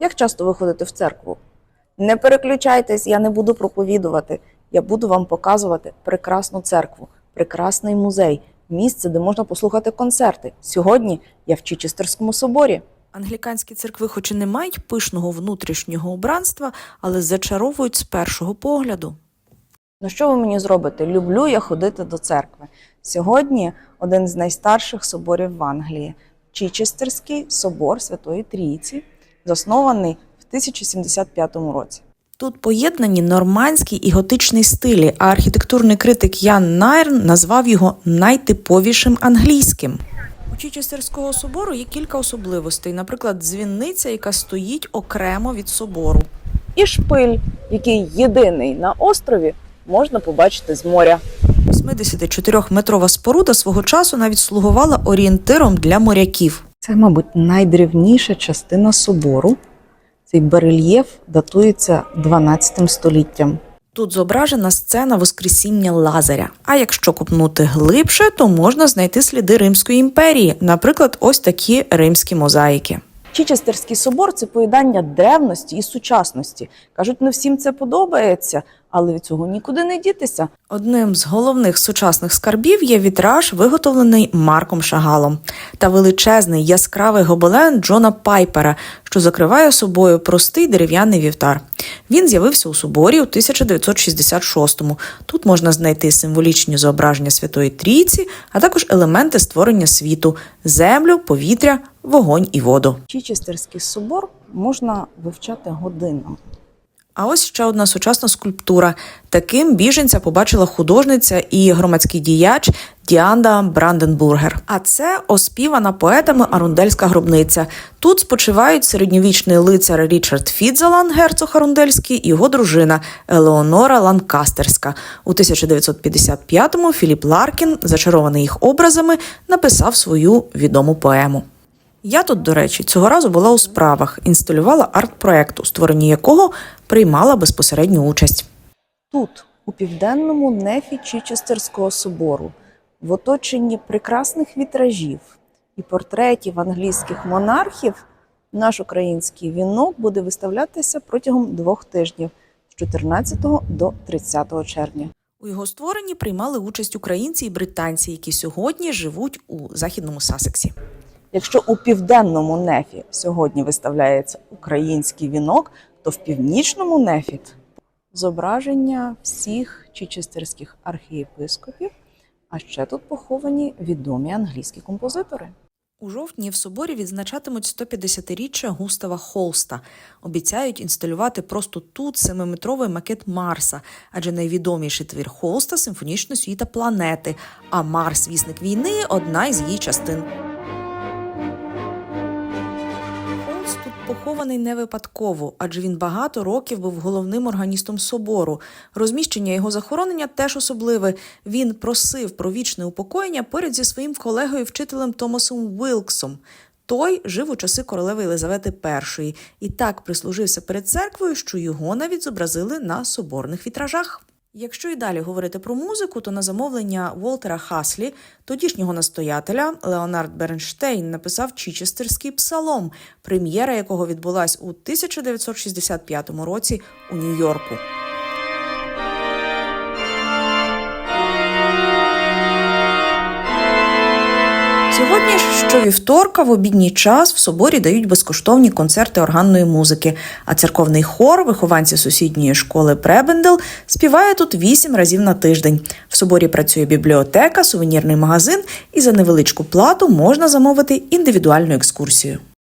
Як часто ви ходите в церкву? Не переключайтесь, я не буду проповідувати. Я буду вам показувати прекрасну церкву, прекрасний музей, місце, де можна послухати концерти. Сьогодні я в Чічестерському соборі. Англіканські церкви, хоч і не мають пишного внутрішнього убранства, але зачаровують з першого погляду. Ну що ви мені зробите? Люблю я ходити до церкви. Сьогодні один з найстарших соборів в Англії Чічестерський собор Святої Трійці, заснований в 1075 році. Тут поєднані нормандський і готичний стилі, а архітектурний критик Ян Найрн назвав його найтиповішим англійським. У Чічестерського собору є кілька особливостей, наприклад, дзвінниця, яка стоїть окремо від собору. І шпиль, який єдиний на острові, можна побачити з моря. 84-метрова споруда свого часу навіть слугувала орієнтиром для моряків. Це, мабуть, найдревніша частина собору. Цей барельєф датується 12 століттям. Тут зображена сцена Воскресіння Лазаря. А якщо купнути глибше, то можна знайти сліди Римської імперії, наприклад, ось такі римські мозаїки. Чічестерський собор це поєднання древності і сучасності. Кажуть, не всім це подобається, але від цього нікуди не дітися. Одним з головних сучасних скарбів є вітраж, виготовлений Марком Шагалом, та величезний яскравий гобелен Джона Пайпера, що закриває собою простий дерев'яний вівтар. Він з'явився у соборі у 1966-му. Тут можна знайти символічні зображення Святої Трійці, а також елементи створення світу: землю, повітря, вогонь і воду. Чічестерський собор можна вивчати годинами. А ось ще одна сучасна скульптура. Таким біженця побачила художниця і громадський діяч Діанда Бранденбургер. А це оспівана поетами Арундельська гробниця. Тут спочивають середньовічний лицар Річард Фідзелан, герцог Арундельський, і його дружина Елеонора Ланкастерська. У 1955-му Філіп Ларкін, зачарований їх образами, написав свою відому поему. Я тут, до речі, цього разу була у справах, інсталювала арт-проект, у створенні якого приймала безпосередню участь. Тут, у південному нефі Чічестерського собору, в оточенні прекрасних вітражів і портретів англійських монархів, наш український вінок буде виставлятися протягом двох тижнів з 14 до 30 червня. У його створенні приймали участь українці і британці, які сьогодні живуть у західному Сасексі. Якщо у південному нефі сьогодні виставляється український вінок, то в північному нефі зображення всіх чічестерських архієпископів, а ще тут поховані відомі англійські композитори. У жовтні в соборі відзначатимуть 150-річчя Густава Холста. Обіцяють інсталювати просто тут семиметровий макет Марса, адже найвідоміший твір Холста симфонічна світа планети, а Марс, вісник війни, одна із її частин. Похований не випадково, адже він багато років був головним органістом собору. Розміщення його захоронення теж особливе. Він просив про вічне упокоєння поряд зі своїм колегою-вчителем Томасом Вілксом. Той жив у часи королеви Єлизавети І і так прислужився перед церквою, що його навіть зобразили на соборних вітражах. Якщо і далі говорити про музику, то на замовлення Волтера Хаслі, тодішнього настоятеля, Леонард Бернштейн написав Чічестерський псалом, прем'єра якого відбулась у 1965 році у Нью-Йорку. Сьогодні ж щовівторка в обідній час в соборі дають безкоштовні концерти органної музики, а церковний хор, вихованці сусідньої школи Пребендел, співає тут вісім разів на тиждень. В соборі працює бібліотека, сувенірний магазин, і за невеличку плату можна замовити індивідуальну екскурсію.